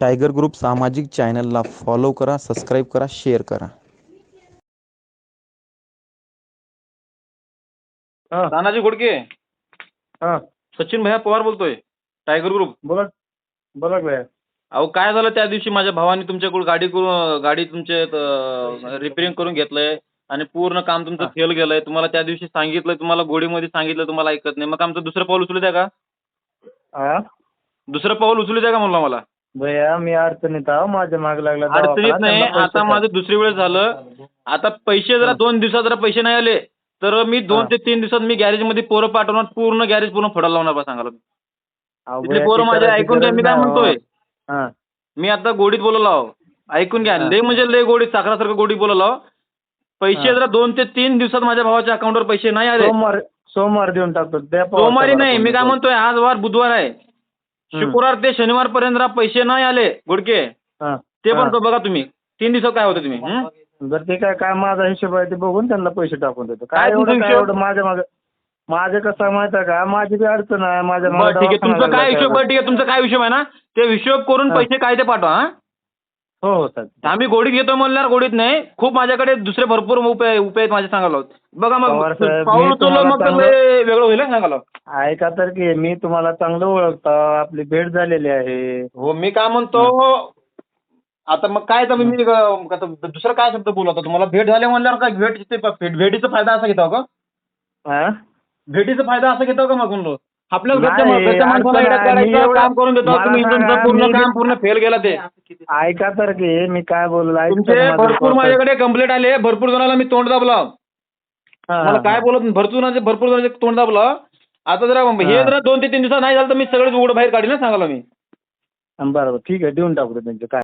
Tiger group सामाजिक चॅनलला follow करा सबस्क्राईब करा शेअर करा. हा. तानाजी घोडके. हा. सचिन भैया पवार बोलतोय. Tiger group. बोला बोला भैया. अहो काय झालं त्या दिवशी माझ्या भावाने तुमच्याकडून गाडी करून गाडी तुमचे रिपेअरिंग करून घेतलंय आणि पूर्ण काम तुमचं. फेल गेलंय. तुम्हाला त्या दिवशी सांगितलं तुम्हाला गोडीमध्ये सांगितलं तुम्हाला ऐकत नाही. मग आमचं दुसरं पाऊल उचलू द्या का? दुसरं पाऊल उचलू द्या का म्हणलं मला भैया मी अडचणीत आहो माझ्या माग लागला अडचणीत दवाखाना, नाही त्यांना पैसे आता द्या. माझं दुसरी वेळ झालं आता पैसे जरा. दोन दिवसात जरा पैसे नाही आले तर मी दोन हा. ते तीन दिवसात मी गॅरेजमध्ये पोरं पाठवणार पूर्ण गॅरेज पूर्ण फोडायला लावणार बा सांगायला अहो, तिथली भैया, पोरं ती माझे करायची ऐकून घ्या गरज मी काय नाही हो. म्हणतोय हा मी आता गोडीत बोललो आहो ऐकून घ्या हा. लय म्हणजे लय गोडीत साखरासारखं गोडीत बोललो आहो पैसे. जरा दोन ते तीन दिवसात माझ्या भावाच्या अकाउंटवर पैसे नाही आले सोमवार सोमवार देऊन टाकतो द्या पवार सोमवारी साहेबाला नाही मी काय करून. म्हणतोय आज वार बुधवार आहे शुक्रवार ते शनिवार पर्यंत जरा पैसे नाही आले गुडके हा. ते पण हा. तो बघा तुम्ही. तीन दिवसात काय होतं तुम्ही हं? बरं ते काय काय माझा हिशोब आहे ते बघून त्यांना पैसे टाकून देतो. काय काय तुमचा एवढं काय हिशोब? एवढं माझ्या मागे माझं कसं आहे माहिती आहे का? माझी बी अडचण आहे माझ्या मागे बरं ठीक आहे. दवाखाना तुमचं काय हिशोब. बरं ठीक आहे. तुमचा काय हिशोब आहे ना? ते हिशोब करून हा. पैसे काय ते पाठवा हा? हो हो चालेल आम्ही गोडीत घेतो म्हणल्यावर गोडीत नाही. खूप माझ्याकडे दुसरे भरपूर उपाय उपाय आहेत माझे सांगायला होत. बघा मग पवार साहेब, पाऊल उचललं तुम्हाला मग चांगलं- वेगळं होईल हं सांगायला. ऐका तर की मी तुम्हाला चांगलं ओळखतो. आपली भेट झालेली आहे. हो मी काय म्हणतो आता मग काय तर मी आता दुसरं काय शब्द बोलवतो तुम्हाला भेट झाले म्हणल्यावर काय भेट ते प- भेट- भेटीचा फायदा असा घेतो का? हा? भेटीचा फायदा असा घेतो का मग म्हणलो आपल्या नाही, घरच्या मा- घरच्या माणसाला अडचण येड्यात आहे. मी काढायचं, एवढं- काम करून देतो मला तुम्ही तुमचं सांगा, पूर्ण मी- काम पूर्ण फेल गेला ते. ऐका तर की मी काय बोललो तुमचे माझं भरपूर. माझ्याकडे कंप्लेंट आले भरपूर जणाला मी तोंड दाबला हा, मला काय. बोलत भरपूर जणांचे भरपूर जणांचे तोंड दाबलं आता जरा हे हा. जरा दोन ते तीन दिवसात नाही झालं तर मी सगळं उघड बाहेर काढीन ना सांगायला मी बरं बरं ठीक आहे देऊन टाकू त्यांचे काय